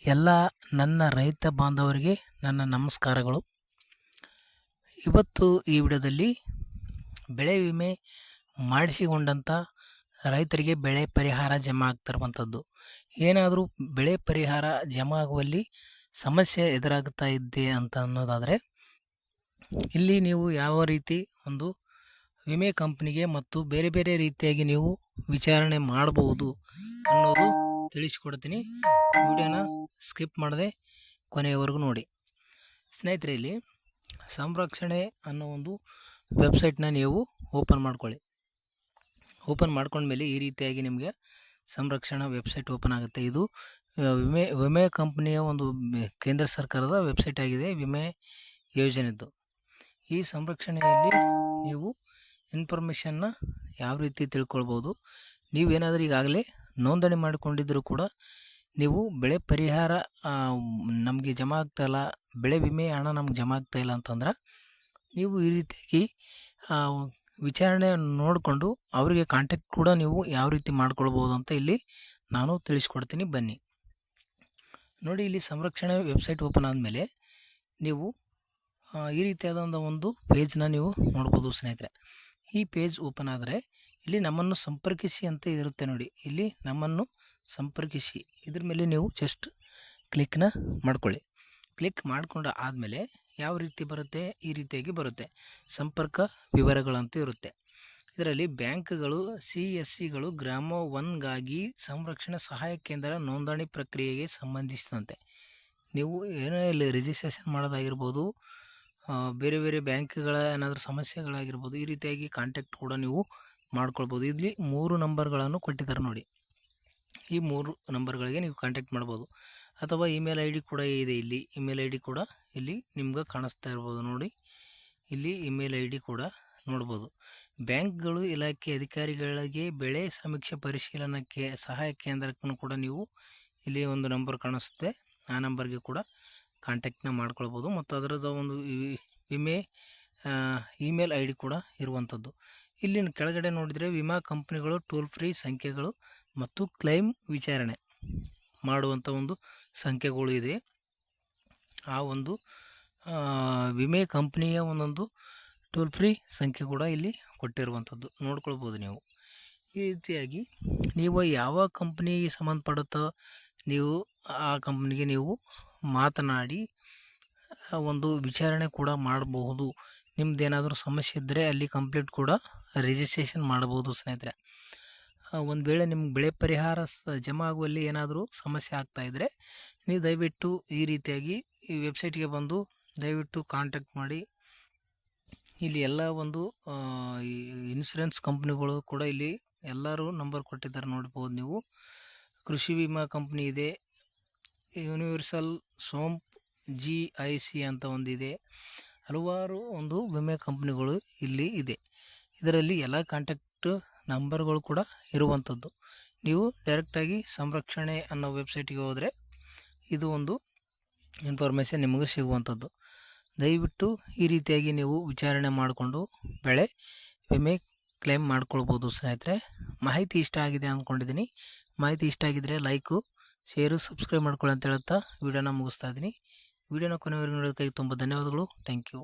ಎಲ್ಲ ನನ್ನ ರೈತ ಬಾಂಧವರಿಗೆ ನನ್ನ ನಮಸ್ಕಾರಗಳು. ಇವತ್ತು ಈ ವಿಡಿಯೋದಲ್ಲಿ ಬೆಳೆ ವಿಮೆ ಮಾಡಿಸಿಕೊಂಡಂಥ ರೈತರಿಗೆ ಬೆಳೆ ಪರಿಹಾರ ಜಮಾ ಆಗ್ತಿರುವಂಥದ್ದು ಏನಾದರೂ ಬೆಳೆ ಪರಿಹಾರ ಜಮಾ ಆಗುವಲ್ಲಿ ಸಮಸ್ಯೆ ಎದುರಾಗುತ್ತಾ ಇದ್ದೆ ಅಂತ ಅನ್ನೋದಾದರೆ, ಇಲ್ಲಿ ನೀವು ಯಾವ ರೀತಿ ಒಂದು ವಿಮೆ ಕಂಪ್ನಿಗೆ ಮತ್ತು ಬೇರೆ ಬೇರೆ ರೀತಿಯಾಗಿ ನೀವು ವಿಚಾರಣೆ ಮಾಡಬಹುದು ಅನ್ನೋದು ತಿಳಿಸ್ಕೊಡ್ತೀನಿ. ವಿಡಿಯೋನ ಸ್ಕಿಪ್ ಮಾಡದೆ ಕೊನೆಯವರೆಗೂ ನೋಡಿ. ಸ್ನೇಹಿತರೆ, ಇಲ್ಲಿ ಸಂರಕ್ಷಣೆ ಅನ್ನೋ ಒಂದು ವೆಬ್ಸೈಟ್ನ ನೀವು ಓಪನ್ ಮಾಡ್ಕೊಳ್ಳಿ. ಓಪನ್ ಮಾಡ್ಕೊಂಡ್ಮೇಲೆ ಈ ರೀತಿಯಾಗಿ ನಿಮಗೆ ಸಂರಕ್ಷಣಾ ವೆಬ್ಸೈಟ್ ಓಪನ್ ಆಗುತ್ತೆ. ಇದು ವಿಮೆ ವಿಮೆ ಕಂಪ್ನಿಯ ಒಂದು ಕೇಂದ್ರ ಸರ್ಕಾರದ ವೆಬ್ಸೈಟ್ ಆಗಿದೆ, ವಿಮೆ ಯೋಜನೆದ್ದು. ಈ ಸಂರಕ್ಷಣೆಯಲ್ಲಿ ನೀವು ಇನ್ಫಾರ್ಮೇಷನ್ನ ಯಾವ ರೀತಿ ತಿಳ್ಕೊಳ್ಬೋದು, ನೀವೇನಾದರೂ ಈಗಾಗಲೇ ನೋಂದಣಿ ಮಾಡಿಕೊಂಡಿದ್ದರೂ ಕೂಡ ನೀವು ಬೆಳೆ ಪರಿಹಾರ ನಮಗೆ ಜಮಾ ಆಗ್ತಾಯಿಲ್ಲ ಬೆಳೆ ವಿಮೆ ಹಣ ನಮ್ಗೆ ಜಮಾ ಆಗ್ತಾಯಿಲ್ಲ ಅಂತಂದ್ರೆ ನೀವು ಈ ರೀತಿಯಾಗಿ ವಿಚಾರಣೆ ನೋಡಿಕೊಂಡು ಅವರಿಗೆ ಕಾಂಟ್ಯಾಕ್ಟ್ ಕೂಡ ನೀವು ಯಾವ ರೀತಿ ಮಾಡ್ಕೊಳ್ಬೋದು ಅಂತ ಇಲ್ಲಿ ನಾನು ತಿಳಿಸ್ಕೊಡ್ತೀನಿ. ಬನ್ನಿ. ನೋಡಿ, ಇಲ್ಲಿ ಸಂರಕ್ಷಣೆ ವೆಬ್ಸೈಟ್ ಓಪನ್ ಆದಮೇಲೆ ನೀವು ಈ ರೀತಿಯಾದಂಥ ಒಂದು ಪೇಜ್ನ ನೀವು ನೋಡ್ಬೋದು ಸ್ನೇಹಿತರೆ. ಈ ಪೇಜ್ ಓಪನ್ ಆದರೆ ಇಲ್ಲಿ ನಮ್ಮನ್ನು ಸಂಪರ್ಕಿಸಿ ಅಂತ ಇರುತ್ತೆ ನೋಡಿ. ಇಲ್ಲಿ ನಮ್ಮನ್ನು ಸಂಪರ್ಕಿಸಿ. ಇದ್ರ ಮೇಲೆ ನೀವು ಜಸ್ಟ್ ಕ್ಲಿಕ್ನ ಮಾಡ್ಕೊಳ್ಳಿ. ಕ್ಲಿಕ್ ಮಾಡಿಕೊಂಡು ಆದಮೇಲೆ ಯಾವ ರೀತಿ ಬರುತ್ತೆ? ಈ ರೀತಿಯಾಗಿ ಬರುತ್ತೆ. ಸಂಪರ್ಕ ವಿವರಗಳಂತೂ ಇರುತ್ತೆ. ಇದರಲ್ಲಿ ಬ್ಯಾಂಕ್ಗಳು, ಸಿ ಎಸ್ ಸಿಗಳು ಗ್ರಾಮ ಒನ್ಗಾಗಿ ಸಂರಕ್ಷಣಾ ಸಹಾಯ ಕೇಂದ್ರ ನೋಂದಣಿ ಪ್ರಕ್ರಿಯೆಗೆ ಸಂಬಂಧಿಸಿದಂತೆ. ನೀವು ಏನೇ ಇಲ್ಲಿ ರಿಜಿಸ್ಟ್ರೇಷನ್ ಮಾಡೋದಾಗಿರ್ಬೋದು ಬೇರೆ ಬೇರೆ ಬ್ಯಾಂಕ್ಗಳ ಏನಾದರೂ ಸಮಸ್ಯೆಗಳಾಗಿರ್ಬೋದು, ಈ ರೀತಿಯಾಗಿ ಕಾಂಟ್ಯಾಕ್ಟ್ ಕೂಡ ನೀವು ಮಾಡ್ಕೊಳ್ಬೋದು. ಇಲ್ಲಿ ಮೂರು ನಂಬರ್ಗಳನ್ನು ಕೊಟ್ಟಿದ್ದಾರೆ ನೋಡಿ. ಈ ಮೂರು ನಂಬರ್ಗಳಿಗೆ ನೀವು ಕಾಂಟ್ಯಾಕ್ಟ್ ಮಾಡ್ಬೋದು. ಅಥವಾ ಇಮೇಲ್ ಐ ಡಿ ಕೂಡ ಇದೆ ಇಲ್ಲಿ. ಇಮೇಲ್ ಐ ಡಿ ಕೂಡ ಇಲ್ಲಿ ನಿಮ್ಗೆ ಕಾಣಿಸ್ತಾ ಇರ್ಬೋದು ನೋಡಿ. ಇಲ್ಲಿ ಇಮೇಲ್ ಐ ಡಿ ಕೂಡ ನೋಡ್ಬೋದು. ಬ್ಯಾಂಕ್ಗಳು, ಇಲಾಖೆ ಅಧಿಕಾರಿಗಳಿಗೆ ಬೆಳೆ ಸಮೀಕ್ಷೆ ಪರಿಶೀಲನಕ್ಕೆ ಸಹಾಯ ಕೇಂದ್ರಕ್ಕೂ ಕೂಡ ನೀವು ಇಲ್ಲಿ ಒಂದು ನಂಬರ್ ಕಾಣಿಸುತ್ತೆ. ಆ ನಂಬರ್ಗೆ ಕೂಡ ಕಾಂಟ್ಯಾಕ್ಟ್ನ ಮಾಡ್ಕೊಳ್ಬೋದು. ಮತ್ತು ಅದರದ ಒಂದು ವಿಮೆ ಇಮೇಲ್ ಐ ಡಿ ಕೂಡ ಇರುವಂಥದ್ದು. ಇಲ್ಲಿ ಕೆಳಗಡೆ ನೋಡಿದರೆ ವಿಮಾ ಕಂಪ್ನಿಗಳು ಟೋಲ್ ಫ್ರೀ ಸಂಖ್ಯೆಗಳು ಮತ್ತು ಕ್ಲೈಮ್ ವಿಚಾರಣೆ ಮಾಡುವಂಥ ಒಂದು ಸಂಖ್ಯೆಗಳು ಇದೆ. ಆ ಒಂದು ವಿಮೆ ಕಂಪ್ನಿಯ ಒಂದೊಂದು ಟೋಲ್ ಫ್ರೀ ಸಂಖ್ಯೆ ಕೂಡ ಇಲ್ಲಿ ಕೊಟ್ಟಿರುವಂಥದ್ದು ನೋಡ್ಕೊಳ್ಬೋದು ನೀವು. ಈ ರೀತಿಯಾಗಿ ನೀವು ಯಾವ ಕಂಪ್ನಿಗೆ ಸಂಬಂಧಪಡುತ್ತೋ ನೀವು ಆ ಕಂಪ್ನಿಗೆ ನೀವು ಮಾತನಾಡಿ ಒಂದು ವಿಚಾರಣೆ ಕೂಡ ಮಾಡಬಹುದು. ನಿಮ್ಮದೇನಾದರೂ ಸಮಸ್ಯೆ ಇದ್ದರೆ ಅಲ್ಲಿ ಕಂಪ್ಲೀಟ್ ಕೂಡ ರಿಜಿಸ್ಟ್ರೇಷನ್ ಮಾಡ್ಬೋದು ಸ್ನೇಹಿತರೆ. ಒಂದು ವೇಳೆ ನಿಮ್ಗೆ ಬೆಳೆ ಪರಿಹಾರ ಸ ಜಮಾ ಆಗುವಲ್ಲಿ ಏನಾದರೂ ಸಮಸ್ಯೆ ಆಗ್ತಾ ಇದ್ದರೆ ನೀವು ದಯವಿಟ್ಟು ಈ ರೀತಿಯಾಗಿ ಈ ವೆಬ್ಸೈಟ್ಗೆ ಬಂದು ದಯವಿಟ್ಟು ಕಾಂಟ್ಯಾಕ್ಟ್ ಮಾಡಿ. ಇಲ್ಲಿ ಎಲ್ಲ ಒಂದು ಇನ್ಶೂರೆನ್ಸ್ ಕಂಪ್ನಿಗಳು ಕೂಡ ಇಲ್ಲಿ ಎಲ್ಲರೂ ನಂಬರ್ ಕೊಟ್ಟಿದ್ದಾರೆ ನೋಡ್ಬೋದು ನೀವು. ಕೃಷಿ ವಿಮಾ ಕಂಪ್ನಿ ಇದೆ. Universal Sompo G I C ಅಂತ ಒಂದಿದೆ. ಹಲವಾರು ಒಂದು ವಿಮೆ ಕಂಪ್ನಿಗಳು ಇಲ್ಲಿ ಇದೆ. ಇದರಲ್ಲಿ ಎಲ್ಲ ಕಾಂಟ್ಯಾಕ್ಟ್ ನಂಬರ್ಗಳು ಕೂಡ ಇರುವಂಥದ್ದು ನೀವು ಡೈರೆಕ್ಟಾಗಿ ಸಂರಕ್ಷಣೆ ಅನ್ನೋ ವೆಬ್ಸೈಟಿಗೆ ಹೋದರೆ ಇದು ಒಂದು ಇನ್ಫಾರ್ಮೇಷನ್ ನಿಮಗೆ ಸಿಗುವಂಥದ್ದು ದಯವಿಟ್ಟು ಈ ರೀತಿಯಾಗಿ ನೀವು ವಿಚಾರಣೆ ಮಾಡಿಕೊಂಡು ಬೆಳೆ ವಿಮೆ ಕ್ಲೈಮ್ ಮಾಡ್ಕೊಳ್ಬೋದು ಸ್ನೇಹಿತರೆ. ಮಾಹಿತಿ ಇಷ್ಟ ಆಗಿದೆ ಅಂದ್ಕೊಂಡಿದ್ದೀನಿ ಮಾಹಿತಿ ಇಷ್ಟ ಆಗಿದ್ದರೆ ಲೈಕು ಶೇರು ಸಬ್ಸ್ಕ್ರೈಬ್ ಮಾಡ್ಕೊಳ್ಳಿ ಅಂತ ಹೇಳುತ್ತಾ ವಿಡಿಯೋನ ಮುಗಿಸ್ತಾ ಇದ್ದೀನಿ. ವಿಡಿಯೋನ ಕೊನೆವರೆಗೂ ನೋಡೋದಕ್ಕಾಗಿ ತುಂಬ ಧನ್ಯವಾದಗಳು. Thank you